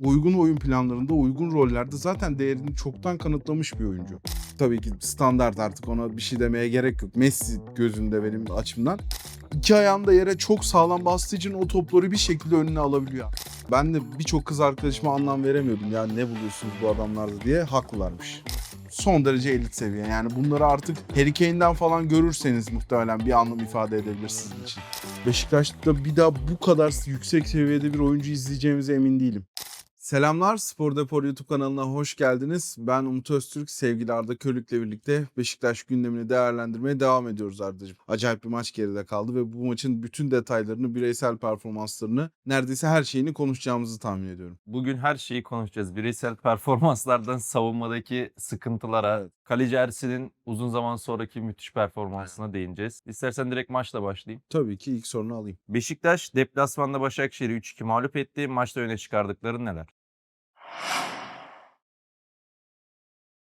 uygun oyun planlarında, uygun rollerde zaten değerini çoktan kanıtlamış bir oyuncu. Tabii ki standart artık ona bir şey demeye gerek yok. Messi gözünde benim açımdan. İki ayağını da yere çok sağlam bastığı için o topları bir şekilde önüne alabiliyor. Ben de birçok kız arkadaşıma anlam veremiyordum. Ya ne buluyorsunuz bu adamlarda diye haklılarmış. Son derece elit seviye. Yani bunları artık Harry Kane'den falan görürseniz muhtemelen bir anlam ifade edebilir sizin için. Beşiktaş'ta bir daha bu kadar yüksek seviyede bir oyuncu izleyeceğimize emin değilim. Selamlar Spor Depor YouTube kanalına hoş geldiniz. Ben Umut Öztürk, sevgili Arda Körük'le birlikte Beşiktaş gündemini değerlendirmeye devam ediyoruz Arda'cığım. Acayip bir maç geride kaldı ve bu maçın bütün detaylarını, bireysel performanslarını, neredeyse her şeyini konuşacağımızı tahmin ediyorum. Bugün her şeyi konuşacağız. Bireysel performanslardan savunmadaki sıkıntılara, kaleci Ersin'in uzun zaman sonraki müthiş performansına değineceğiz. İstersen direkt maçla başlayayım. Tabii ki ilk sorunu alayım. Beşiktaş deplasmanda Başakşehir'i 3-2 mağlup etti. Maçta öne çıkardıkları neler? you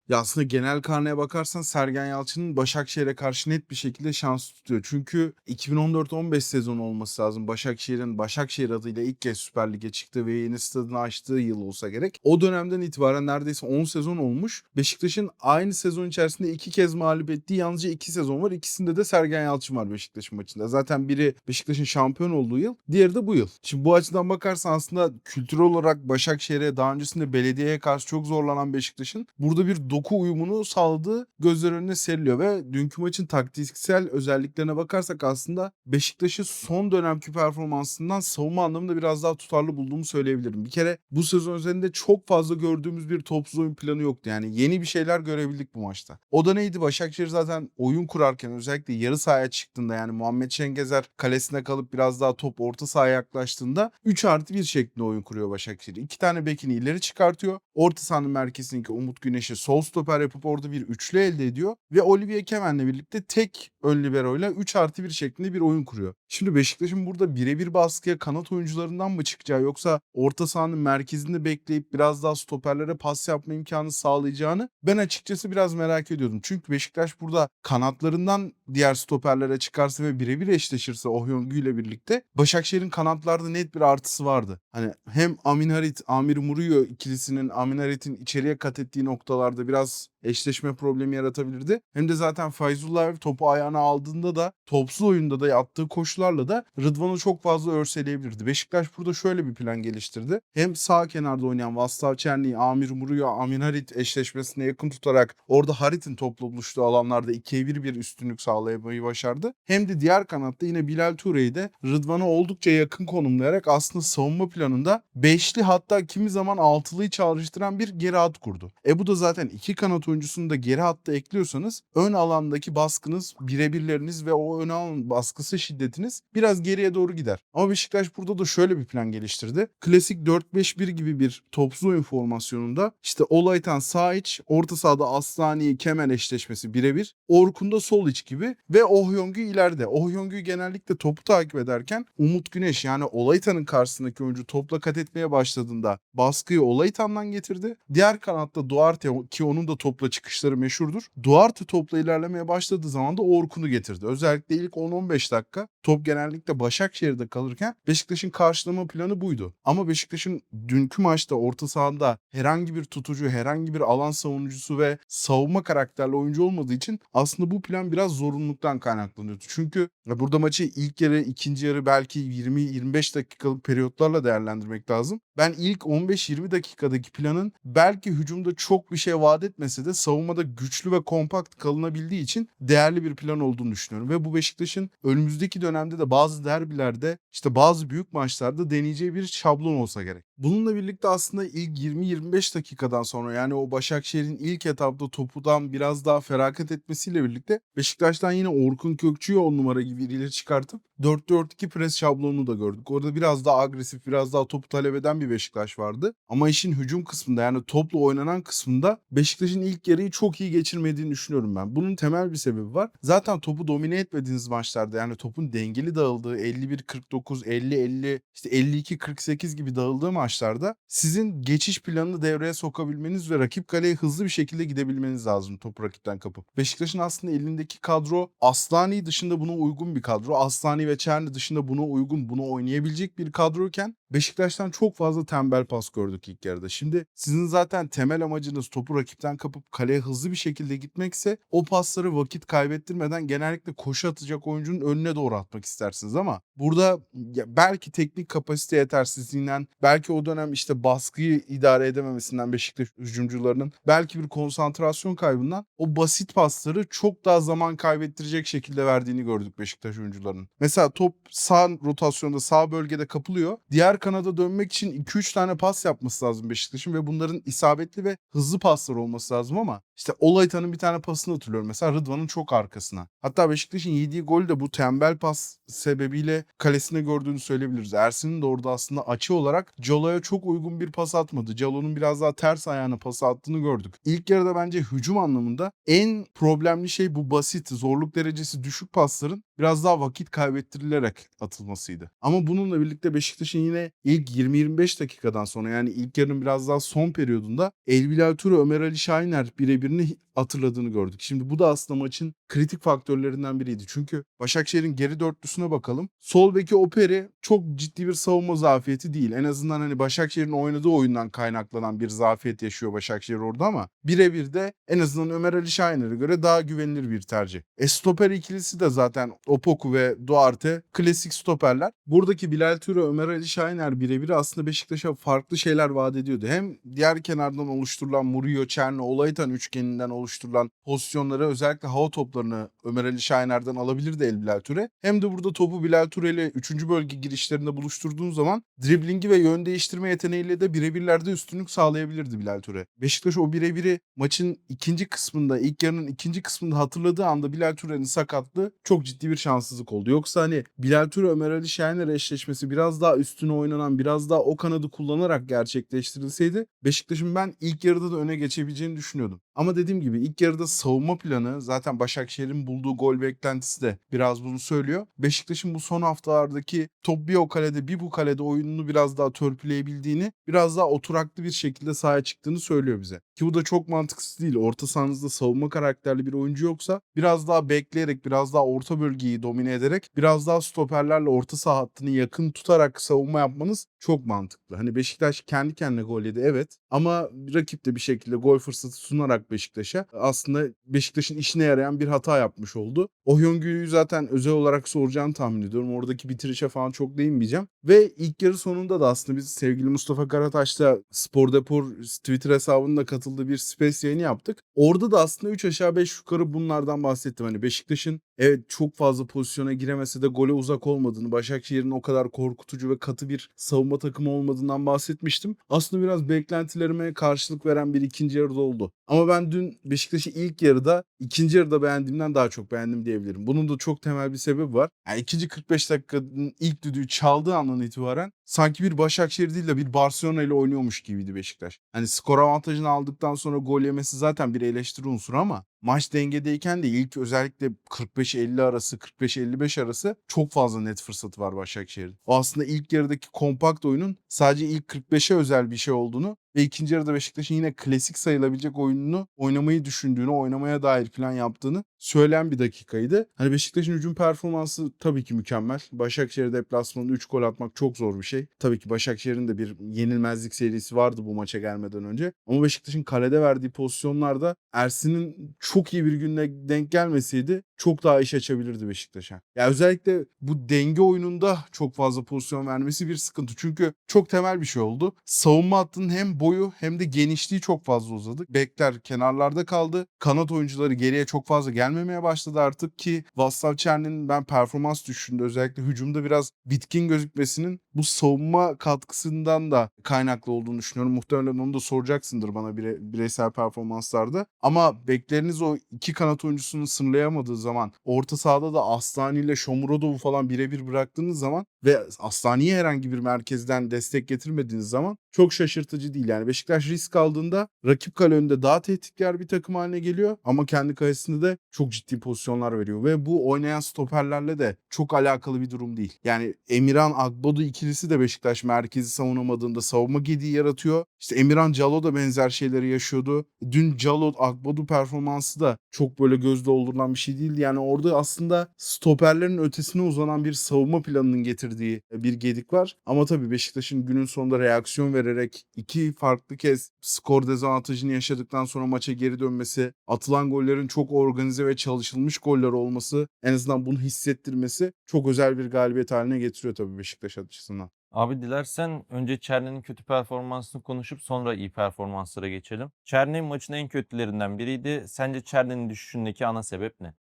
Ya aslında genel karneye bakarsan Sergen Yalçın'ın Başakşehir'e karşı net bir şekilde şans tutuyor. Çünkü 2014-15 sezonu olması lazım. Başakşehir'in Başakşehir adıyla ilk kez Süper Lig'e çıktığı ve yeni stadını açtığı yıl olsa gerek. O dönemden itibaren neredeyse 10 sezon olmuş. Beşiktaş'ın aynı sezon içerisinde iki kez mağlup ettiği yalnızca iki sezon var. İkisinde de Sergen Yalçın var Beşiktaş'ın maçında. Zaten biri Beşiktaş'ın şampiyon olduğu yıl, diğeri de bu yıl. Şimdi bu açıdan bakarsan aslında kültürel olarak Başakşehir'e daha öncesinde belediyeye karşı çok zorlanan Beşiktaş'ın burada bir doku uyumunu sağladığı gözler önüne seriliyor ve dünkü maçın taktiksel özelliklerine bakarsak aslında Beşiktaş'ı son dönemki performansından savunma anlamında biraz daha tutarlı bulduğumu söyleyebilirim. Bir kere bu sezon üzerinde çok fazla gördüğümüz bir topsuz oyun planı yoktu. Yani yeni bir şeyler görebildik bu maçta. O da neydi? Başakşehir zaten oyun kurarken özellikle yarı sahaya çıktığında yani Muhammed Şengezer kalesine kalıp biraz daha top orta sahaya yaklaştığında 3 artı 1 şeklinde oyun kuruyor Başakşehir. İki tane bekini ileri çıkartıyor. Orta sahanın merkezindeki Umut Güneş'i sol stoper yapıp orada bir üçlü elde ediyor. Ve Olivier Kemen'le birlikte tek ön liberoyla 3 artı 1 şeklinde bir oyun kuruyor. Şimdi Beşiktaş'ın burada birebir baskıya kanat oyuncularından mı çıkacağı yoksa orta sahanın merkezinde bekleyip biraz daha stoperlere pas yapma imkanı sağlayacağını ben açıkçası biraz merak ediyordum. Çünkü Beşiktaş burada kanatlarından diğer stoperlere çıkarsa ve birebir eşleşirse Ohyongu ile birlikte Başakşehir'in kanatlarda net bir artısı vardı. Hani hem Amin Harit, Amir Muruyo ikilisinin Amin Harit'in içeriye kat ettiği noktalarda biraz biraz eşleşme problemi yaratabilirdi. Hem de zaten Fayzullah topu ayağına aldığında da topsuz oyunda da attığı koşularla da Rıdvan'ı çok fazla örseleyebilirdi. Beşiktaş burada şöyle bir plan geliştirdi. Hem sağ kenarda oynayan Vastav Çerni'yi Amir Muruyo, Amin Harit eşleşmesine yakın tutarak orada Harit'in topla buluştuğu alanlarda 2'ye 1 bir üstünlük sağlayamayı başardı. Hem de diğer kanatta yine Bilal Ture'yi de Rıdvan'a oldukça yakın konumlayarak aslında savunma planında beşli hatta kimi zaman altılıyı çağrıştıran bir geri hat kurdu. E bu da zaten iki kanat oyuncusunu da geri hatta ekliyorsanız ön alandaki baskınız, birebirleriniz ve o ön alan baskısı şiddetiniz biraz geriye doğru gider. Ama Beşiktaş burada da şöyle bir plan geliştirdi. Klasik 4-5-1 gibi bir topsuz oyun formasyonunda işte Olaytan sağ iç, orta sahada Aslani Kemal eşleşmesi birebir. Orkun'da sol iç gibi ve Ohyongu ileride. Ohyongu'yu genellikle topu takip ederken Umut Güneş yani Olaytan'ın karşısındaki oyuncu topla kat etmeye başladığında baskıyı Olaytan'dan getirdi. Diğer kanatta Duarte ki onun da topla çıkışları meşhurdur. Duarte topla ilerlemeye başladığı zaman da Orkun'u getirdi. Özellikle ilk 10-15 dakika top genellikle Başakşehir'de kalırken Beşiktaş'ın karşılama planı buydu. Ama Beşiktaş'ın dünkü maçta orta sahada herhangi bir tutucu, herhangi bir alan savunucusu ve savunma karakterli oyuncu olmadığı için aslında bu plan biraz zorunluluktan kaynaklanıyordu. Çünkü burada maçı ilk yarı, ikinci yarı belki 20-25 dakikalık periyotlarla değerlendirmek lazım. Ben ilk 15-20 dakikadaki planın belki hücumda çok bir şey vaat etmese de savunmada güçlü ve kompakt kalınabildiği için değerli bir plan olduğunu düşünüyorum. Ve bu Beşiktaş'ın önümüzdeki dönemde de bazı derbilerde işte bazı büyük maçlarda deneyeceği bir şablon olsa gerek. Bununla birlikte aslında ilk 20-25 dakikadan sonra yani o Başakşehir'in ilk etapta topudan biraz daha feragat etmesiyle birlikte Beşiktaş'tan yine Orkun Kökçü'yü 10 numara gibi birileri çıkartıp 4-4-2 pres şablonunu da gördük. Orada biraz daha agresif, biraz daha topu talep eden bir Beşiktaş vardı. Ama işin hücum kısmında yani topla oynanan kısmında Beşiktaş'ın ilk yarıyı çok iyi geçirmediğini düşünüyorum ben. Bunun temel bir sebebi var. Zaten topu domine etmediğiniz maçlarda yani topun dengeli dağıldığı 51-49, 50-50, işte 52-48 gibi dağıldığı maçlarda sizin geçiş planını devreye sokabilmeniz ve rakip kaleye hızlı bir şekilde gidebilmeniz lazım topu rakipten kapıp. Beşiktaş'ın aslında elindeki kadro Aslani dışında buna uygun bir kadro. Aslani ve Çerni dışında buna uygun, bunu oynayabilecek bir kadroyken Beşiktaş'tan çok fazla tembel pas gördük ilk yarıda. Şimdi sizin zaten temel amacınız topu rakipten kapıp kaleye hızlı bir şekilde gitmekse o pasları vakit kaybettirmeden genellikle koşu atacak oyuncunun önüne doğru atmak istersiniz ama burada belki teknik kapasite yetersizliğinden, belki o dönem işte baskıyı idare edememesinden Beşiktaş hücumcularının, belki bir konsantrasyon kaybından o basit pasları çok daha zaman kaybettirecek şekilde verdiğini gördük Beşiktaş oyuncularının. Mesela top sağ rotasyonda sağ bölgede kapılıyor. Diğer kanada dönmek için 2-3 tane pas yapması lazım Beşiktaş'ın ve bunların isabetli ve hızlı paslar olması lazım ama işte Olaytan'ın bir tane pasını hatırlıyorum. Mesela Rıdvan'ın çok arkasına. Hatta Beşiktaş'ın yediği gol de bu tembel pas sebebiyle kalesine gördüğünü söyleyebiliriz. Ersin'in de orada aslında açı olarak Calo'ya çok uygun bir pas atmadı. Calo'nun biraz daha ters ayağına pas attığını gördük. İlk yarıda bence hücum anlamında en problemli şey bu basit, zorluk derecesi düşük pasların biraz daha vakit kaybettirilerek atılmasıydı. Ama bununla birlikte Beşiktaş'ın yine ilk 20-25 dakikadan sonra yani ilk yarının biraz daha son periyodunda El Bilal Ture, Ömer Ali Şahiner birebirini hatırladığını gördük. Şimdi bu da aslında maçın kritik faktörlerinden biriydi. Çünkü Başakşehir'in geri dörtlüsüne bakalım. Sol beki Operi çok ciddi bir savunma zafiyeti değil. En azından hani Başakşehir'in oynadığı oyundan kaynaklanan bir zafiyet yaşıyor Başakşehir orada ama birebir de en azından Ömer Ali Şahiner'e göre daha güvenilir bir tercih. E stoper ikilisi de zaten Opoku ve Duarte klasik stoperler. Buradaki Bilal Ture, Ömer Ali Şahiner birebir aslında Beşiktaş'a farklı şeyler vaat ediyordu. Hem diğer kenardan oluşturulan Murillo, Çerno, Olaytan üçgeninden oluşturulan pozisyonları özellikle hava toplarını Ömer Ali Şahiner'den alabilirdi El Bilal Ture. Hem de burada topu Bilal Ture ile 3. bölge girişlerinde buluşturduğun zaman driblingi ve yön değiştirme yeteneğiyle de birebirlerde üstünlük sağlayabilirdi Bilal Ture. Beşiktaş o birebiri maçın ikinci kısmında, ilk yarının ikinci kısmında hatırladığı anda Bilal Ture'nin sakatlığı çok ciddi bir şanssızlık oldu. Yoksa hani Bilal Ture Ömer Ali Şahiner eşleşmesi biraz daha üstüne oynanan, biraz daha o kanadı kullanarak gerçekleştirilseydi Beşiktaş'ın ben ilk yarıda da öne geçebileceğini düşünüyordum. Ama dediğim gibi ilk yarıda savunma planı zaten Başakşehir'in bulduğu gol beklentisi de biraz bunu söylüyor. Beşiktaş'ın bu son haftalardaki top bir o kalede bir bu kalede oyununu biraz daha törpüleyebildiğini, biraz daha oturaklı bir şekilde sahaya çıktığını söylüyor bize. Ki bu da çok mantıksız değil. Orta sahanızda savunma karakterli bir oyuncu yoksa biraz daha bekleyerek, biraz daha orta bölgeyi domine ederek, biraz daha stoperlerle orta saha hattını yakın tutarak savunma yapmanız çok mantıklı. Hani Beşiktaş kendi kendine gol yedi evet ama rakip de bir şekilde gol fırsatı sunarak Beşiktaş'a aslında Beşiktaş'ın işine yarayan bir hata yapmış oldu. O Hyungü'yü zaten özel olarak soracağını tahmin ediyorum. Oradaki bitirişe falan çok değinmeyeceğim. Ve ilk yarı sonunda da aslında biz sevgili Mustafa Karataş'ta Spor Depor Twitter hesabında katıldığı bir space yayını yaptık. Orada da aslında 3 aşağı 5 yukarı bunlardan bahsettim. Hani Beşiktaş'ın evet çok fazla pozisyona giremese de gole uzak olmadığını, Başakşehir'in o kadar korkutucu ve katı bir savunma takımı olmadığından bahsetmiştim. Aslında biraz beklentilerime karşılık veren bir ikinci yarıda oldu. Ama ben dün Beşiktaş'ı ilk yarıda ikinci yarıda beğendiğimden daha çok beğendim diyebilirim. Bunun da çok temel bir sebebi var. Yani ikinci 45 dakikanın ilk düdüğü çaldığı andan itibaren sanki bir Başakşehir değil de bir Barcelona ile oynuyormuş gibiydi Beşiktaş. Hani skor avantajını aldıktan sonra gol yemesi zaten bir eleştiri unsuru ama maç dengedeyken de ilk özellikle 45-50 arası 45-55 arası çok fazla net fırsatı var Başakşehir'in. O aslında ilk yarıdaki kompakt oyunun sadece ilk 45'e özel bir şey olduğunu ve ikinci yarıda Beşiktaş'ın yine klasik sayılabilecek oyununu oynamayı düşündüğünü, oynamaya dair plan yaptığını söyleyen bir dakikaydı. Hani Beşiktaş'ın hücum performansı tabii ki mükemmel. Başakşehir deplasmanında 3 gol atmak çok zor bir şey. Tabii ki Başakşehir'in de bir yenilmezlik serisi vardı bu maça gelmeden önce. Ama Beşiktaş'ın kalede verdiği pozisyonlarda Ersin'in çok iyi bir gününe denk gelmeseydi çok daha iş açabilirdi Beşiktaş'a. Ya özellikle bu denge oyununda çok fazla pozisyon vermesi bir sıkıntı. Çünkü çok temel bir şey oldu. Savunma hattının hem boyu hem de genişliği çok fazla uzadı. Bekler kenarlarda kaldı. Kanat oyuncuları geriye çok fazla gelmemeye başladı artık ki Vaslav Çerni'nin ben performans düşüşünde özellikle hücumda biraz bitkin gözükmesinin bu savunma katkısından da kaynaklı olduğunu düşünüyorum. Muhtemelen onu da soracaksındır bana bire, bireysel performanslarda. Ama bekleriniz o iki kanat oyuncusunu sınırlayamadığı zaman orta sahada da Aslani ile Shomurodov'u falan birebir bıraktığınız zaman ve Aslani'ye herhangi bir merkezden destek getirmediğiniz zaman çok şaşırtıcı değil. Yani Beşiktaş risk aldığında rakip kale önünde daha tehditkar bir takım haline geliyor ama kendi kalesinde de çok ciddi pozisyonlar veriyor ve bu oynayan stoperlerle de çok alakalı bir durum değil. Yani Emirhan Agbodu ikilisi de Beşiktaş merkezi savunamadığında savunma gediği yaratıyor. İşte Emirhan Calo da benzer şeyleri yaşıyordu. Dün Calo Agbodu performansı da çok böyle gözde doldurulan bir şey değildi. Yani orada aslında stoperlerin ötesine uzanan bir savunma planının getirdiği bir gedik var. Ama tabii Beşiktaş'ın günün sonunda reaksiyon vererek iki farklı kez skor dezavantajını yaşadıktan sonra maça geri dönmesi, atılan gollerin çok organize ve çalışılmış goller olması, en azından bunu hissettirmesi çok özel bir galibiyet haline getiriyor tabii Beşiktaş açısından. Abi dilersen önce Çerni'nin kötü performansını konuşup sonra iyi performanslara geçelim. Çerni maçın en kötülerinden biriydi. Sence Çerni'nin düşüşündeki ana sebep ne?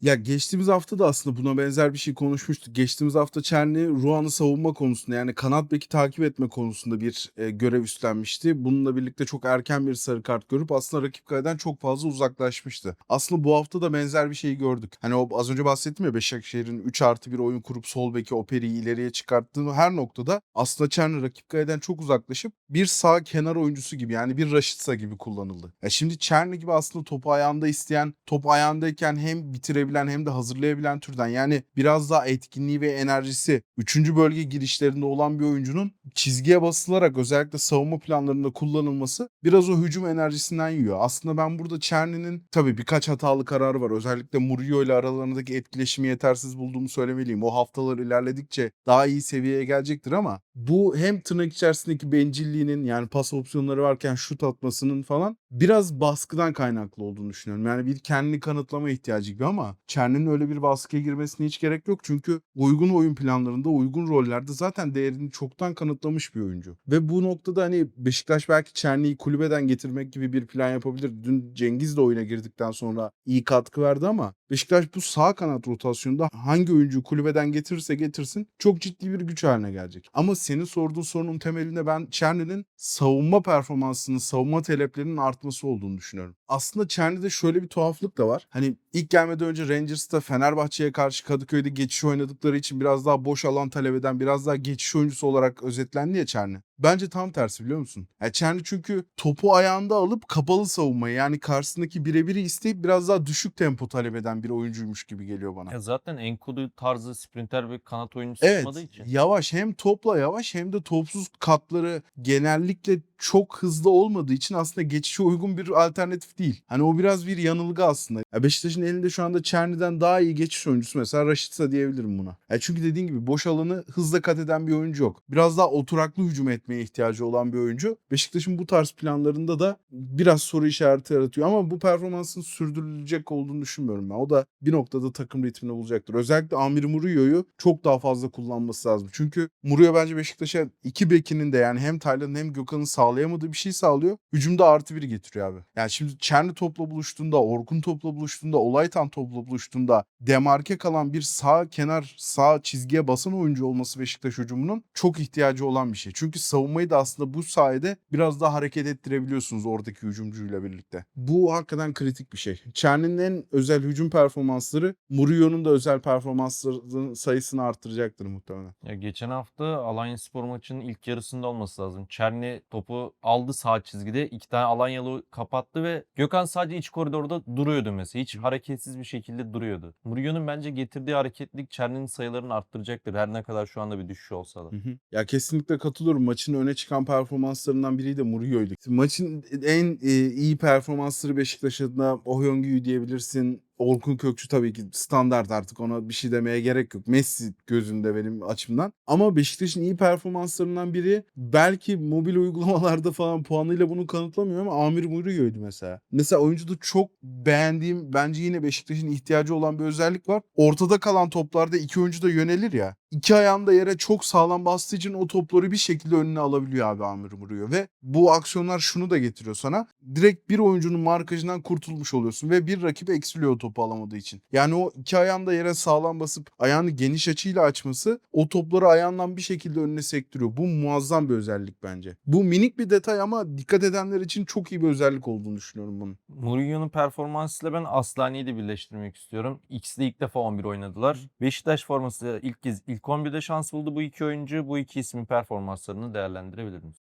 Ya geçtiğimiz hafta da aslında buna benzer bir şey konuşmuştuk. Geçtiğimiz hafta Çerni Ruan'ı savunma konusunda yani kanat beki takip etme konusunda bir e, görev üstlenmişti. Bununla birlikte çok erken bir sarı kart görüp aslında rakip kaleden çok fazla uzaklaşmıştı. Aslında bu hafta da benzer bir şeyi gördük. Hani o az önce bahsettim ya Başakşehir'in 3 artı bir oyun kurup sol beki Operi'yi ileriye çıkarttığı her noktada aslında Çerni rakip kaleden çok uzaklaşıp bir sağ kenar oyuncusu gibi yani bir Raşitsa gibi kullanıldı. Ya şimdi Çerni gibi aslında topu ayağında isteyen, top ayağındayken hem bitirebilen hem de hazırlayabilen türden yani biraz daha etkinliği ve enerjisi 3. bölge girişlerinde olan bir oyuncunun çizgiye basılarak özellikle savunma planlarında kullanılması biraz o hücum enerjisinden yiyor. Aslında ben burada Çerni'nin tabii birkaç hatalı kararı var. Özellikle Murillo ile aralarındaki etkileşimi yetersiz bulduğumu söylemeliyim. O haftalar ilerledikçe daha iyi seviyeye gelecektir ama bu hem tırnak içerisindeki bencilliğinin yani pas opsiyonları varken şut atmasının falan biraz baskıdan kaynaklı olduğunu düşünüyorum. Yani bir kendini kanıtlama ihtiyacı gibi ama Çerni'nin öyle bir baskıya girmesine hiç gerek yok. Çünkü uygun oyun planlarında, uygun rollerde zaten değerini çoktan kanıtlamış bir oyuncu. Ve bu noktada hani Beşiktaş belki Çerni'yi kulübeden getirmek gibi bir plan yapabilir. Dün Cengiz de oyuna girdikten sonra iyi katkı verdi ama Beşiktaş bu sağ kanat rotasyonunda hangi oyuncuyu kulübeden getirirse getirsin çok ciddi bir güç haline gelecek. Ama senin sorduğun sorunun temelinde ben Çerni'nin savunma performansının, savunma taleplerinin artması olduğunu düşünüyorum. Aslında Çerni'de şöyle bir tuhaflık da var. Hani ilk gelmeden önce Rangers'ta Fenerbahçe'ye karşı Kadıköy'de geçiş oynadıkları için biraz daha boş alan talep eden, biraz daha geçiş oyuncusu olarak özetlendi ya Çerni. Bence tam tersi biliyor musun? Yani Çerni çünkü topu ayağında alıp kapalı savunmayı yani karşısındaki birebiri isteyip biraz daha düşük tempo talep eden bir oyuncuymuş gibi geliyor bana. Ya zaten Enkudu tarzı sprinter ve kanat oyuncusu Evet olmadığı için. yavaş hem topla yavaş hem de topsuz katları genellikle çok hızlı olmadığı için aslında geçişe uygun bir alternatif değil. Hani o biraz bir yanılgı aslında. Ya Beşiktaş'ın elinde şu anda Çerni'den daha iyi geçiş oyuncusu mesela Raşitsa diyebilirim buna. Ya çünkü dediğin gibi boş alanı hızla kat eden bir oyuncu yok. Biraz daha oturaklı hücum etmeye ihtiyacı olan bir oyuncu. Beşiktaş'ın bu tarz planlarında da biraz soru işareti yaratıyor ama bu performansın sürdürülecek olduğunu düşünmüyorum ben. O da bir noktada takım ritmini bulacaktır. Özellikle Amir Murillo'yu çok daha fazla kullanması lazım. Çünkü Murillo bence Beşiktaş'a iki bekinin de yani hem Taylan'ın hem Gökhan'ın sağlayamadığı bir şey sağlıyor. Hücumda artı biri getiriyor abi. Yani şimdi Çerni topla buluştuğunda, Orkun topla buluştuğunda, Olaytan topla buluştuğunda demarke kalan bir sağ kenar, sağ çizgiye basan oyuncu olması Beşiktaş hücumunun çok ihtiyacı olan bir şey. Çünkü savunmayı da aslında bu sayede biraz daha hareket ettirebiliyorsunuz oradaki hücumcuyla birlikte. Bu hakikaten kritik bir şey. Çerni'nin en özel hücum performansları Murillo'nun da özel performanslarının sayısını arttıracaktır muhtemelen. Ya geçen hafta Alanya Spor maçının ilk yarısında olması lazım. Çerni topu aldı sağ çizgide. iki tane Alanyalı kapattı ve Gökhan sadece iç koridorda duruyordu mesela. Hiç hareketsiz bir şekilde duruyordu. Murillo'nun bence getirdiği hareketlilik Çerni'nin sayılarını arttıracaktır. Her ne kadar şu anda bir düşüş olsa da. Hı hı. Ya kesinlikle katılıyorum. Maçın öne çıkan performanslarından biri de Murillo'ydu. Maçın en e, iyi performansları Beşiktaş adına Ohyongü'yü diyebilirsin. Orkun Kökçü tabii ki standart artık ona bir şey demeye gerek yok. Messi gözünde benim açımdan. Ama Beşiktaş'ın iyi performanslarından biri belki mobil uygulamalarda falan puanıyla bunu kanıtlamıyor ama Amir Murillo'ydu mesela. Mesela oyuncuda çok beğendiğim bence yine Beşiktaş'ın ihtiyacı olan bir özellik var. Ortada kalan toplarda iki oyuncu da yönelir ya. İki ayağını da yere çok sağlam bastığı için o topları bir şekilde önüne alabiliyor abi Amir Murillo. Ve bu aksiyonlar şunu da getiriyor sana. Direkt bir oyuncunun markajından kurtulmuş oluyorsun ve bir rakip eksiliyor o topu alamadığı için. Yani o iki ayağını da yere sağlam basıp ayağını geniş açıyla açması o topları ayağından bir şekilde önüne sektiriyor. Bu muazzam bir özellik bence. Bu minik bir detay ama dikkat edenler için çok iyi bir özellik olduğunu düşünüyorum bunun. Mourinho'nun performansıyla ben Aslani'yi de birleştirmek istiyorum. İkisi de ilk defa 11 oynadılar. Beşiktaş forması ilk kez ilk İlk 11'de şans buldu bu iki oyuncu. Bu iki ismin performanslarını değerlendirebilir miyiz?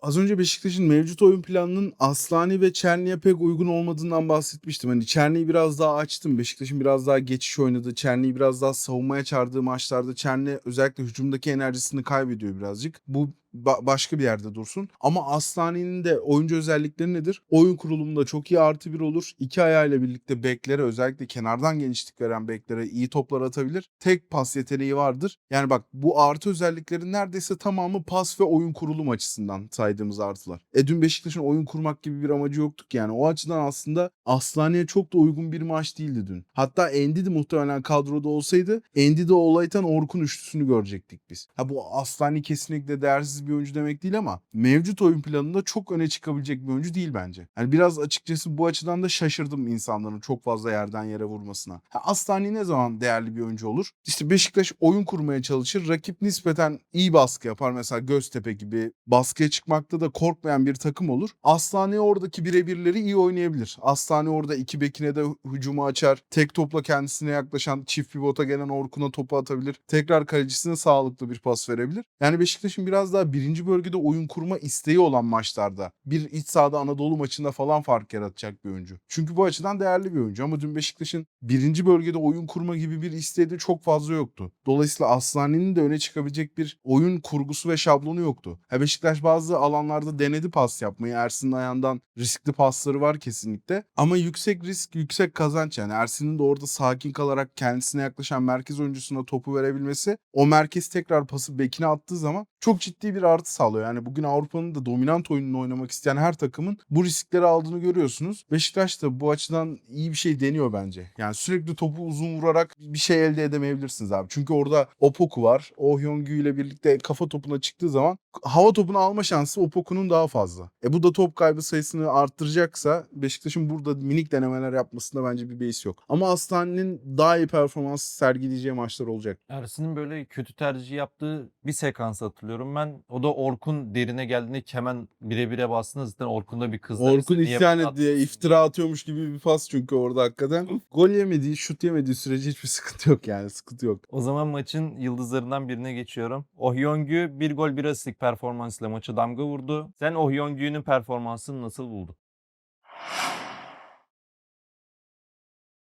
Az önce Beşiktaş'ın mevcut oyun planının Aslani ve Çerni'ye pek uygun olmadığından bahsetmiştim. Hani Çerni'yi biraz daha açtım. Beşiktaş'ın biraz daha geçiş oynadığı, Çerni'yi biraz daha savunmaya çağırdığı maçlarda Çerni özellikle hücumdaki enerjisini kaybediyor birazcık. Bu ba- başka bir yerde dursun. Ama Aslani'nin de oyuncu özellikleri nedir? Oyun kurulumunda çok iyi artı bir olur. İki ayağıyla birlikte beklere özellikle kenardan genişlik veren beklere iyi toplar atabilir. Tek pas yeteneği vardır. Yani bak bu artı özelliklerin neredeyse tamamı pas ve oyun kurulum açısından saydığımız artılar. E dün Beşiktaş'ın oyun kurmak gibi bir amacı yoktu ki yani. O açıdan aslında Aslani'ye çok da uygun bir maç değildi dün. Hatta Endidi muhtemelen kadroda olsaydı Endidi Olaytan Orkun üçlüsünü görecektik biz. Ha bu Aslani kesinlikle değersiz bir oyuncu demek değil ama mevcut oyun planında çok öne çıkabilecek bir oyuncu değil bence. Yani biraz açıkçası bu açıdan da şaşırdım insanların çok fazla yerden yere vurmasına. Ha, Aslani ne zaman değerli bir oyuncu olur? İşte Beşiktaş oyun kurmaya çalışır. Rakip nispeten iyi baskı yapar. Mesela Göztepe gibi baskıya çıkmakta da korkmayan bir takım olur. Aslani oradaki birebirleri iyi oynayabilir. Aslani orada iki bekine de hücumu açar. Tek topla kendisine yaklaşan çift pivota gelen Orkun'a topu atabilir. Tekrar kalecisine sağlıklı bir pas verebilir. Yani Beşiktaş'ın biraz daha birinci bölgede oyun kurma isteği olan maçlarda bir iç sahada Anadolu maçında falan fark yaratacak bir oyuncu. Çünkü bu açıdan değerli bir oyuncu ama dün Beşiktaş'ın birinci bölgede oyun kurma gibi bir isteği de çok fazla yoktu. Dolayısıyla Aslani'nin de öne çıkabilecek bir oyun kurgusu ve şablonu yoktu. Ha Beşiktaş bazı alanlarda denedi pas yapmayı. Ersin'in ayağından riskli pasları var kesinlikle. Ama yüksek risk, yüksek kazanç yani. Ersin'in de orada sakin kalarak kendisine yaklaşan merkez oyuncusuna topu verebilmesi o merkez tekrar pası bekine attığı zaman çok ciddi bir artı sağlıyor. Yani bugün Avrupa'nın da dominant oyununu oynamak isteyen her takımın bu riskleri aldığını görüyorsunuz. Beşiktaş da bu açıdan iyi bir şey deniyor bence. Yani sürekli topu uzun vurarak bir şey elde edemeyebilirsiniz abi. Çünkü orada Opoku var. Oh Hyungju ile birlikte kafa topuna çıktığı zaman hava topunu alma şansı Opoku'nun daha fazla. E bu da top kaybı sayısını arttıracaksa Beşiktaş'ın burada minik denemeler yapmasında bence bir beis yok. Ama Aslan'ın daha iyi performans sergileyeceği maçlar olacak. Ersin'in böyle kötü tercih yaptığı bir sekans hatırlıyorum ben. O da Orkun derine geldiğinde hemen bire bire bastığında zaten Orkun'da bir kızlar Orkun isyan bana et diye iftira atıyormuş gibi bir pas çünkü orada hakikaten. Gol yemediği, şut yemediği sürece hiçbir sıkıntı yok yani. Sıkıntı yok. O zaman maçın yıldızlarından birine geçiyorum. Ohyongyu bir gol bir asistlik performansıyla maça damga vurdu. Sen Ohyongyu'nun performansını nasıl buldun?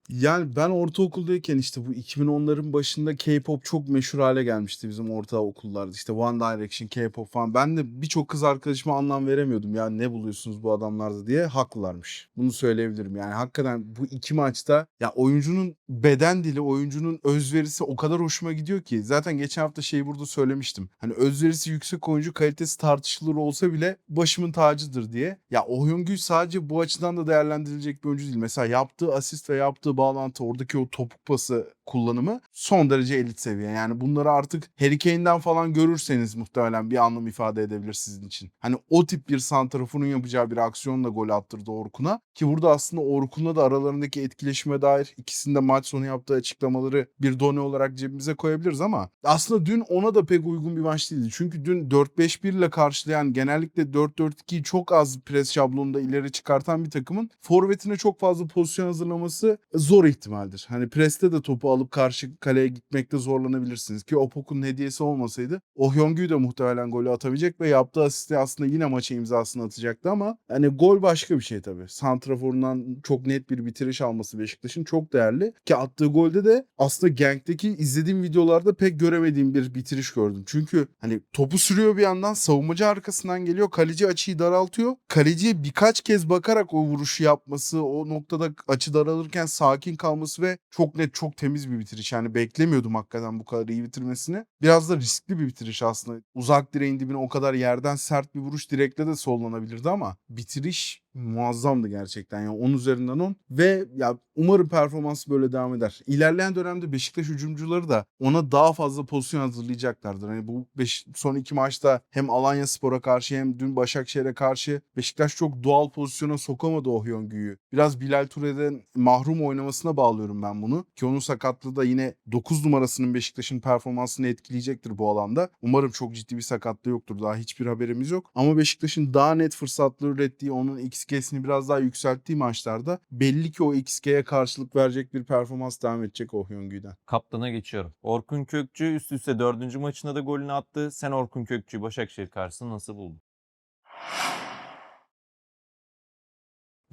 Yani ben ortaokuldayken işte bu 2010'ların başında K-pop çok meşhur hale gelmişti bizim ortaokullarda. İşte One Direction, K-pop falan. Ben de birçok kız arkadaşıma anlam veremiyordum. Ya ne buluyorsunuz bu adamlarda diye. Haklılarmış. Bunu söyleyebilirim. Yani hakikaten bu iki maçta ya oyuncunun beden dili, oyuncunun özverisi o kadar hoşuma gidiyor ki. Zaten geçen hafta şeyi burada söylemiştim. Hani özverisi yüksek oyuncu kalitesi tartışılır olsa bile başımın tacıdır diye. Ya Oyuncu sadece bu açıdan da değerlendirilecek bir oyuncu değil. Mesela yaptığı asist ve yaptığı bağlantı, oradaki o topuk pası kullanımı son derece elit seviye. Yani bunları artık Harry Kane'den falan görürseniz muhtemelen bir anlam ifade edebilir sizin için. Hani o tip bir santraforun yapacağı bir aksiyonla gol attırdı Orkun'a. Ki burada aslında Orkun'la da aralarındaki etkileşime dair ikisinde maç sonu yaptığı açıklamaları bir done olarak cebimize koyabiliriz ama aslında dün ona da pek uygun bir maç değildi. Çünkü dün 4-5-1 ile karşılayan genellikle 4-4-2'yi çok az pres şablonunda ileri çıkartan bir takımın forvetine çok fazla pozisyon hazırlaması zor ihtimaldir. Hani preste de topu alıp karşı kaleye gitmekte zorlanabilirsiniz. Ki Opoku'nun hediyesi olmasaydı Oh Hyungju da muhtemelen golü atabilecek ve yaptığı asisti aslında yine maça imzasını atacaktı ama hani gol başka bir şey tabii. Santraforundan çok net bir bitiriş alması Beşiktaş'ın çok değerli. Ki attığı golde de aslında Genk'teki izlediğim videolarda pek göremediğim bir bitiriş gördüm. Çünkü hani topu sürüyor bir yandan savunmacı arkasından geliyor. Kaleci açıyı daraltıyor. Kaleciye birkaç kez bakarak o vuruşu yapması, o noktada açı daralırken sakin kalması ve çok net çok temiz bir bitiriş. Yani beklemiyordum hakikaten bu kadar iyi bitirmesini. Biraz da riskli bir bitiriş aslında. Uzak direğin dibine o kadar yerden sert bir vuruş direkle de sollanabilirdi ama bitiriş muazzamdı gerçekten. Yani 10 üzerinden 10 ve ya umarım performansı böyle devam eder. İlerleyen dönemde Beşiktaş hücumcuları da ona daha fazla pozisyon hazırlayacaklardır. Hani bu beş, son iki maçta hem Alanya Spor'a karşı hem dün Başakşehir'e karşı Beşiktaş çok doğal pozisyona sokamadı o Hyungju'yu. Biraz Bilal Ture'den mahrum oynamasına bağlıyorum ben bunu. Ki onun sakatlığı da yine 9 numarasının Beşiktaş'ın performansını etkileyecektir bu alanda. Umarım çok ciddi bir sakatlığı yoktur. Daha hiçbir haberimiz yok. Ama Beşiktaş'ın daha net fırsatlar ürettiği, onun X XG'sini biraz daha yükselttiği maçlarda belli ki o XG'ye karşılık verecek bir performans devam edecek Oh Hyun-gü'den. Kaptana geçiyorum. Orkun Kökçü üst üste dördüncü maçında da golünü attı. Sen Orkun Kökçü'yü Başakşehir karşısında nasıl buldun?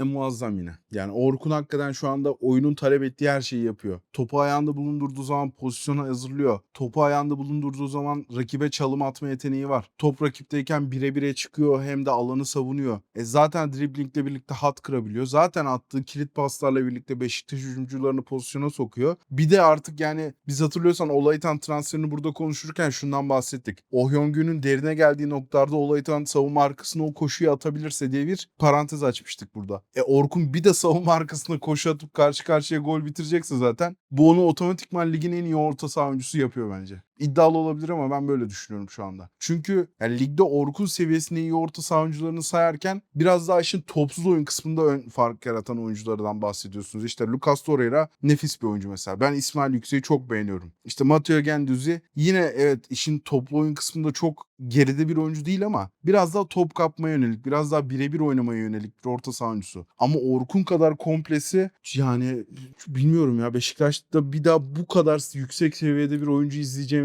E, muazzam yine. Yani Orkun hakikaten şu anda oyunun talep ettiği her şeyi yapıyor. Topu ayağında bulundurduğu zaman pozisyona hazırlıyor. Topu ayağında bulundurduğu zaman rakibe çalım atma yeteneği var. Top rakipteyken bire bire çıkıyor hem de alanı savunuyor. E zaten driblingle birlikte hat kırabiliyor. Zaten attığı kilit paslarla birlikte Beşiktaş hücumcularını pozisyona sokuyor. Bir de artık yani biz hatırlıyorsan Olaytan transferini burada konuşurken şundan bahsettik. Oh Yong-gün'ün derine geldiği noktalarda Olaytan savunma arkasına o koşuyu atabilirse diye bir parantez açmıştık burada. E Orkun bir de savunma arkasına koşu atıp karşı karşıya gol bitirecekse zaten bu onu otomatikman ligin en iyi orta saha oyuncusu yapıyor bence. İddialı olabilir ama ben böyle düşünüyorum şu anda. Çünkü yani ligde Orkun seviyesinde iyi orta saha oyuncularını sayarken biraz daha işin topsuz oyun kısmında ön fark yaratan oyunculardan bahsediyorsunuz. İşte Lucas Torreira nefis bir oyuncu mesela. Ben İsmail Yüksek'i çok beğeniyorum. İşte Matteo Gendüzi yine evet işin toplu oyun kısmında çok geride bir oyuncu değil ama biraz daha top kapmaya yönelik, biraz daha birebir oynamaya yönelik bir orta saha oyuncusu. Ama Orkun kadar komplesi yani bilmiyorum ya Beşiktaş'ta bir daha bu kadar yüksek seviyede bir oyuncu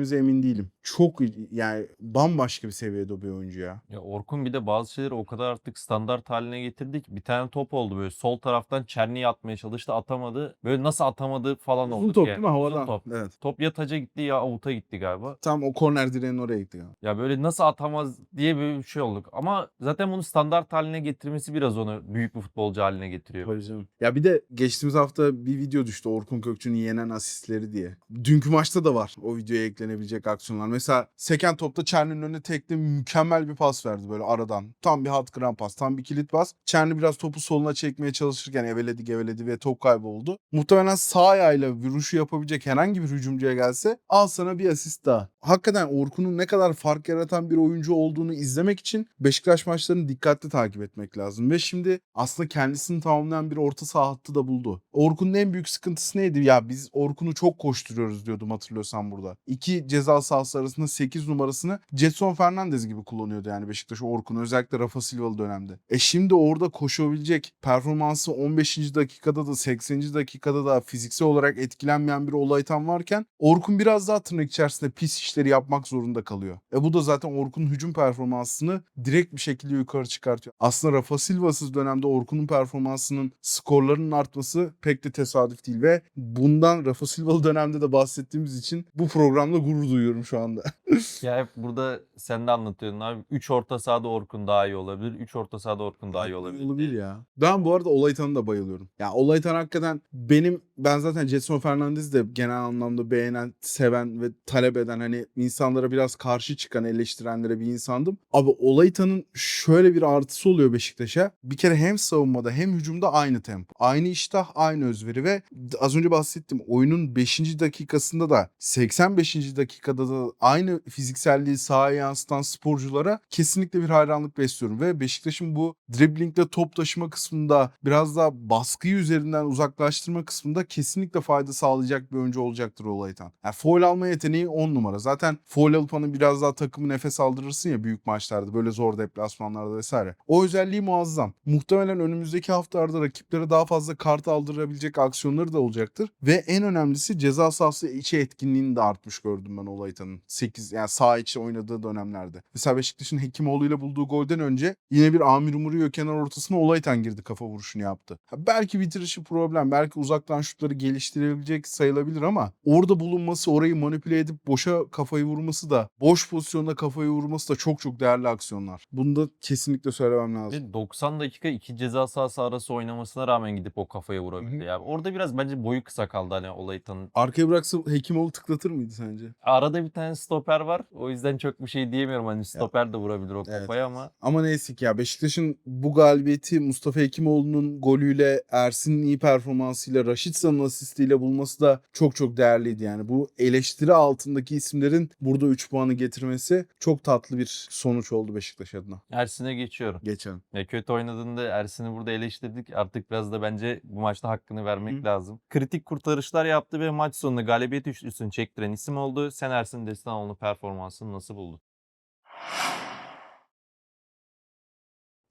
izleyeceğimize emin değilim. Çok yani bambaşka bir seviyede bir oyuncu ya. Ya Orkun bir de bazı şeyleri o kadar artık standart haline getirdik. Bir tane top oldu böyle sol taraftan Çerni'yi atmaya çalıştı atamadı. Böyle nasıl atamadı falan oldu. Uzun top yani. değil mi Uzun havadan? top. Evet. Top ya taca gitti ya avuta gitti galiba. Tam o korner direğinin oraya gitti ya. Ya böyle nasıl atamaz diye böyle bir şey olduk. Ama zaten bunu standart haline getirmesi biraz onu büyük bir futbolcu haline getiriyor. Tabii canım. Ya bir de geçtiğimiz hafta bir video düştü Orkun Kökçü'nün yenen asistleri diye. Dünkü maçta da var o videoya eklenebilecek aksiyonlar. Mesela seken topta Çerni'nin önüne tekli mükemmel bir pas verdi böyle aradan. Tam bir hat kıran pas, tam bir kilit pas. Çerni biraz topu soluna çekmeye çalışırken eveledi geveledi ve top kayboldu. Muhtemelen sağ ayağıyla vuruşu yapabilecek herhangi bir hücumcuya gelse al sana bir asist daha. Hakikaten Orkun'un ne kadar fark yaratan bir oyuncu olduğunu izlemek için Beşiktaş maçlarını dikkatli takip etmek lazım. Ve şimdi aslında kendisini tamamlayan bir orta saha hattı da buldu. Orkun'un en büyük sıkıntısı neydi? Ya biz Orkun'u çok koşturuyoruz diyordum hatırlıyorsan burada. İki ceza sahası arasında 8 numarasını Jetson Fernandez gibi kullanıyordu yani Beşiktaş Orkun özellikle Rafa Silva'lı dönemde. E şimdi orada koşabilecek performansı 15. dakikada da 80. dakikada da fiziksel olarak etkilenmeyen bir olaytan varken Orkun biraz daha tırnak içerisinde pis işleri yapmak zorunda kalıyor. E bu da zaten Orkun'un hücum performansını direkt bir şekilde yukarı çıkartıyor. Aslında Rafa Silva'sız dönemde Orkun'un performansının skorlarının artması pek de tesadüf değil ve bundan Rafa Silva'lı dönemde de bahsettiğimiz için bu programda gurur duyuyorum şu anda. Ya hep burada sen de anlatıyordun abi. 3 orta sahada Orkun daha iyi olabilir. 3 orta sahada Orkun daha iyi olabilir. Olabilir ya. Ben bu arada Olaytan'a da bayılıyorum. Ya Olaytan hakikaten benim ben zaten Jetson Fernandez'i de genel anlamda beğenen, seven ve talep eden hani insanlara biraz karşı çıkan eleştirenlere bir insandım. Abi Olaytan'ın şöyle bir artısı oluyor Beşiktaş'a. Bir kere hem savunmada hem hücumda aynı tempo. Aynı iştah, aynı özveri ve az önce bahsettim oyunun 5. dakikasında da 85. dakikada da aynı fizikselliği sahaya yansıtan sporculara kesinlikle bir hayranlık besliyorum ve Beşiktaş'ın bu driblingle top taşıma kısmında biraz daha baskıyı üzerinden uzaklaştırma kısmında kesinlikle fayda sağlayacak bir oyuncu olacaktır Olaytan. Yani foul alma yeteneği 10 numara. Zaten foul alıp hani biraz daha takımı nefes aldırırsın ya büyük maçlarda böyle zor deplasmanlarda vesaire. O özelliği muazzam. Muhtemelen önümüzdeki haftalarda rakiplere daha fazla kart aldırabilecek aksiyonları da olacaktır. Ve en önemlisi ceza sahası içi etkinliğini de artmış gördüm ben Olaytan'ın. 8 yani sağ içi oynadığı dönemlerde. Mesela Beşiktaş'ın Hekimoğlu ile bulduğu golden önce yine bir Amir Umuruyor kenar ortasına Olaytan girdi kafa vuruşunu yaptı. Ha, belki bitirişi problem, belki uzaktan şutları geliştirebilecek sayılabilir ama orada bulunması, orayı manipüle edip boşa kafayı vurması da, boş pozisyonda kafayı vurması da çok çok değerli aksiyonlar. Bunu da kesinlikle söylemem lazım. Ve 90 dakika iki ceza sahası arası oynamasına rağmen gidip o kafaya vurabildi. Hı hı. Ya orada biraz bence boyu kısa kaldı hani Olaytan'ın. Arkaya bıraksa Hekimoğlu tıklatır mıydı sence? Arada bir tane stoper var. O yüzden çok bir şey diyemiyorum. Hani stoper de vurabilir o Evet. kafaya ama Ama neyse ki ya Beşiktaş'ın bu galibiyeti Mustafa Hekimoğlu'nun golüyle Ersin'in iyi performansıyla Raşitsa'nın asistiyle bulması da çok çok değerliydi yani. Bu eleştiri altındaki isimlerin burada 3 puanı getirmesi çok tatlı bir sonuç oldu Beşiktaş adına. Ersin'e geçiyorum. Geçen. Ya kötü oynadığında Ersin'i burada eleştirdik. Artık biraz da bence bu maçta hakkını vermek Hı. lazım. Kritik kurtarışlar yaptı ve maç sonunda galibiyet üçlüsünü çektiren isim oldu. Sen Ersin Destanoğlu'nun performansını nasıl buldun?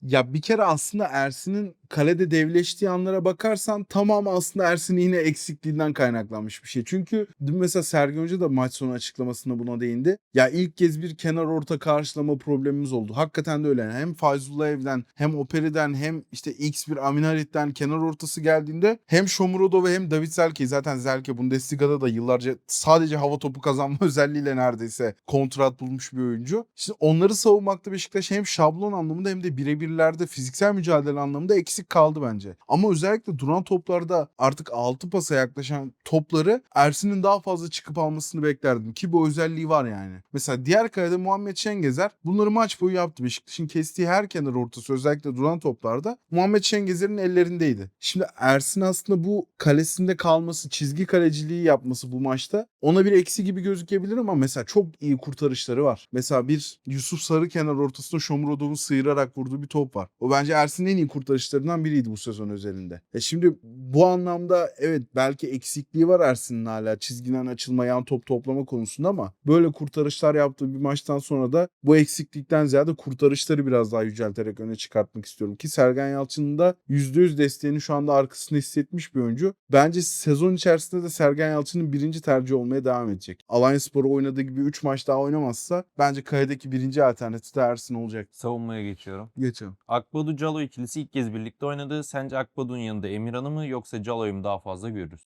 Ya bir kere aslında Ersin'in kalede devleştiği anlara bakarsan tamamı aslında Ersin'in yine eksikliğinden kaynaklanmış bir şey. Çünkü dün mesela Sergen Hoca da maç sonu açıklamasında buna değindi. Ya ilk kez bir kenar orta karşılama problemimiz oldu. Hakikaten de öyle. Hem Fayzullah Ev'den hem Operi'den hem işte X bir Aminarit'ten kenar ortası geldiğinde hem Shomurodov hem David Zelke zaten Zelke Bundesliga'da da yıllarca sadece hava topu kazanma özelliğiyle neredeyse kontrat bulmuş bir oyuncu. Şimdi onları savunmakta Beşiktaş hem şablon anlamında hem de birebirlerde fiziksel mücadele anlamında eksik kaldı bence. Ama özellikle duran toplarda artık 6 pasa yaklaşan topları Ersin'in daha fazla çıkıp almasını beklerdim ki bu özelliği var yani. Mesela diğer kalede Muhammed Şengezer bunları maç boyu yaptı. Beşiktaş'ın kestiği her kenar ortası özellikle duran toplarda Muhammed Şengezer'in ellerindeydi. Şimdi Ersin aslında bu kalesinde kalması, çizgi kaleciliği yapması bu maçta ona bir eksi gibi gözükebilir ama mesela çok iyi kurtarışları var. Mesela bir Yusuf Sarı kenar ortasında Shomurodov'un sıyırarak vurduğu bir top var. O bence Ersin'in en iyi kurtarışlarından biriydi bu sezon özelinde. E şimdi bu anlamda evet belki eksikliği var Ersin'in hala çizgiden açılma, yan top toplama konusunda ama böyle kurtarışlar yaptığı bir maçtan sonra da bu eksiklikten ziyade kurtarışları biraz daha yücelterek öne çıkartmak istiyorum ki Sergen Yalçın'ın da %100 desteğini şu anda arkasında hissetmiş bir oyuncu. Bence sezon içerisinde de Sergen Yalçın'ın birinci tercih olmaya devam edecek. Alanya Spor'u oynadığı gibi 3 maç daha oynamazsa bence kaledeki birinci alternatifi de Ersin olacak. Savunmaya geçiyorum. Geçelim. Akbadu Calo ikilisi ilk kez birlikte oynadı. Sence Akbadu'nun yanında Emirhan'ı mı yoksa Calo'yu mu daha fazla görürüz?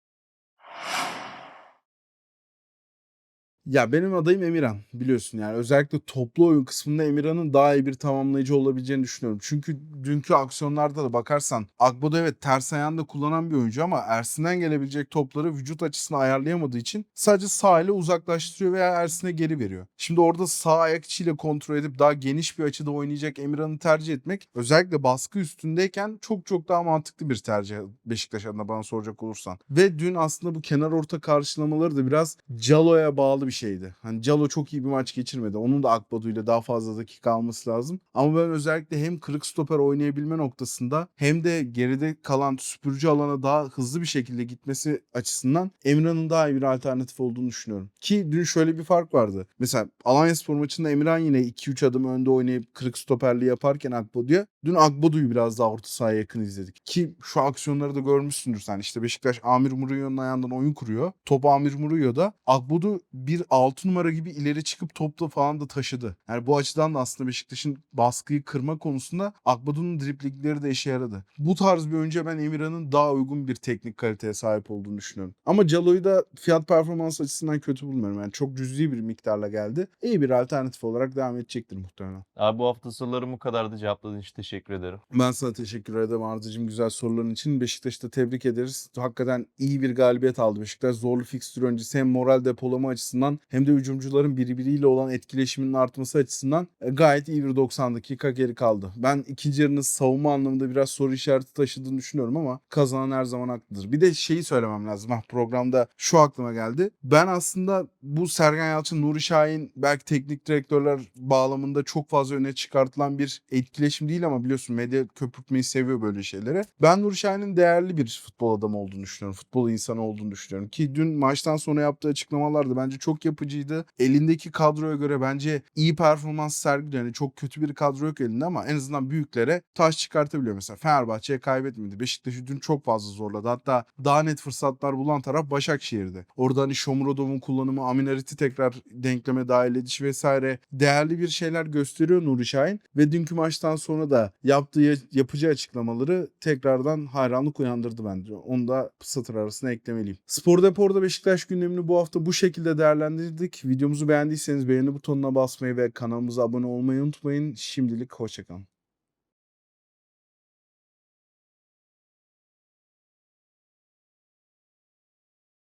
Ya benim adayım Emirhan biliyorsun yani özellikle toplu oyun kısmında Emirhan'ın daha iyi bir tamamlayıcı olabileceğini düşünüyorum. Çünkü dünkü aksiyonlarda da bakarsan Agbodo evet ters ayağını kullanan bir oyuncu ama Ersin'den gelebilecek topları vücut açısını ayarlayamadığı için sadece sağ ile uzaklaştırıyor veya Ersin'e geri veriyor. Şimdi orada sağ ayak içiyle kontrol edip daha geniş bir açıda oynayacak Emirhan'ı tercih etmek özellikle baskı üstündeyken çok çok daha mantıklı bir tercih Beşiktaş adına bana soracak olursan. Ve dün aslında bu kenar orta karşılamaları da biraz Calo'ya bağlı bir şeydi. Hani Calo çok iyi bir maç geçirmedi. Onun da Akbadu ile daha fazla dakika alması lazım. Ama ben özellikle hem kırık stoper oynayabilme noktasında hem de geride kalan süpürücü alana daha hızlı bir şekilde gitmesi açısından Emirhan'ın daha iyi bir alternatif olduğunu düşünüyorum. Ki dün şöyle bir fark vardı. Mesela Alanya Spor maçında Emirhan yine 2-3 adım önde oynayıp kırık stoperliği yaparken Akbadu'ya dün Akbadu'yu biraz daha orta sahaya yakın izledik. Ki şu aksiyonları da görmüşsündür sen. İşte Beşiktaş Amir Muruyo'nun ayağından oyun kuruyor. Topu Amir Muruyo'da. Akbadu bir 6 numara gibi ileri çıkıp topla falan da taşıdı. Yani bu açıdan da aslında Beşiktaş'ın baskıyı kırma konusunda Akbadu'nun driplingleri de işe yaradı. Bu tarz bir oyuncuya ben Emirhan'ın daha uygun bir teknik kaliteye sahip olduğunu düşünüyorum. Ama Calo'yu da fiyat performans açısından kötü bulmuyorum. Yani çok cüzi bir miktarla geldi. İyi bir alternatif olarak devam edecektir muhtemelen. Abi bu hafta sorularım bu kadardı. Cevapladığın için teşekkür ederim. Ben sana teşekkür ederim Ardıcığım güzel soruların için. Beşiktaş'ı da tebrik ederiz. Hakikaten iyi bir galibiyet aldı Beşiktaş. Zorlu fikstür öncesi hem moral depolama açısından hem de hücumcuların birbiriyle olan etkileşiminin artması açısından e, gayet iyi bir 90 dakika geri kaldı. Ben ikinci yarının savunma anlamında biraz soru işareti taşıdığını düşünüyorum ama kazanan her zaman haklıdır. Bir de şeyi söylemem lazım. Ah, programda şu aklıma geldi. Ben aslında bu Sergen Yalçın, Nuri Şahin belki teknik direktörler bağlamında çok fazla öne çıkartılan bir etkileşim değil ama biliyorsun medya köpürtmeyi seviyor böyle şeylere. Ben Nuri Şahin'in değerli bir futbol adamı olduğunu düşünüyorum. Futbol insanı olduğunu düşünüyorum. Ki dün maçtan sonra yaptığı açıklamalarda bence çok yapıcıydı. Elindeki kadroya göre bence iyi performans sergiliyor. Yani çok kötü bir kadro yok elinde ama en azından büyüklere taş çıkartabiliyor. Mesela Fenerbahçe'ye kaybetmedi. Beşiktaş'ı dün çok fazla zorladı. Hatta daha net fırsatlar bulan taraf Başakşehir'de. Orada hani Shomurodov'un kullanımı, Aminarit'i tekrar denkleme dahil ediş vesaire değerli bir şeyler gösteriyor Nuri Şahin. Ve dünkü maçtan sonra da yaptığı yapacağı açıklamaları tekrardan hayranlık uyandırdı bence. Onu da satır arasına eklemeliyim. Spor Depor'da Beşiktaş gündemini bu hafta bu şekilde değerlendirdik. Videomuzu beğendiyseniz beğeni butonuna basmayı ve kanalımıza abone olmayı unutmayın. Şimdilik hoşçakalın.